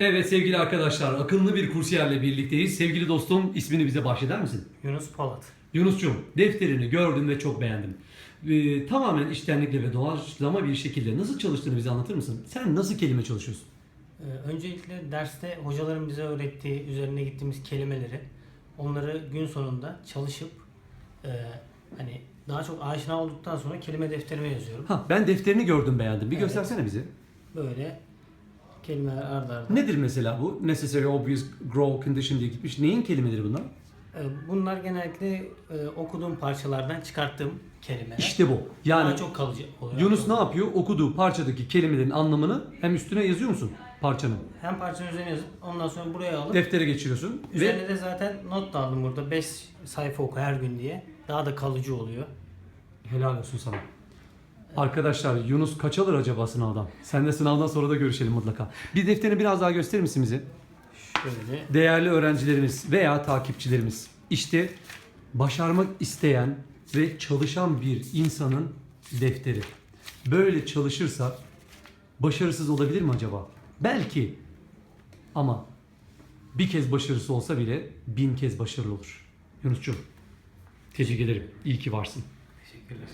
Evet sevgili arkadaşlar, akıllı bir kursiyerle birlikteyiz. Sevgili dostum, ismini bize bahşeder misin? Yunus Polat. Yunus'cum, defterini gördüm ve çok beğendim. Ee, tamamen içtenlikle ve doğaçlama bir şekilde nasıl çalıştığını bize anlatır mısın? Sen nasıl kelime çalışıyorsun? Ee, öncelikle derste hocaların bize öğrettiği, üzerine gittiğimiz kelimeleri, onları gün sonunda çalışıp e, hani daha çok aşina olduktan sonra kelime defterime yazıyorum. Ha, ben defterini gördüm beğendim. Bir Evet. göstersene bize. Böyle kelimeler arda arda. Nedir mesela bu? Necessary, obvious, grow, condition diye gitmiş. Neyin kelimeleri bunlar? Ee, bunlar genellikle e, okuduğum parçalardan çıkarttığım kelimeler. İşte bu. Yani Daha çok kalıcı oluyor. Yunus ne yapıyor? Okuduğu parçadaki kelimelerin anlamını hem üstüne yazıyor musun parçanın? Hem parçanın üzerine yazıp ondan sonra buraya alıp Deftere geçiriyorsun ve üzerine de zaten not da aldım burada 5 sayfa oku her gün diye. Daha da kalıcı oluyor. helal olsun sana. Arkadaşlar Yunus kaç alır acaba sınavdan? Sen de sınavdan sonra da görüşelim mutlaka. Bir defterini biraz daha gösterir misin bize? Şöyle Değerli öğrencilerimiz veya takipçilerimiz işte başarmak isteyen ve çalışan bir insanın defteri. Böyle çalışırsa başarısız olabilir mi acaba? Belki ama bir kez başarısı olsa bile bin kez başarılı olur. Yunus'cum tebrik ederim. İyi ki varsın. teşekkürler.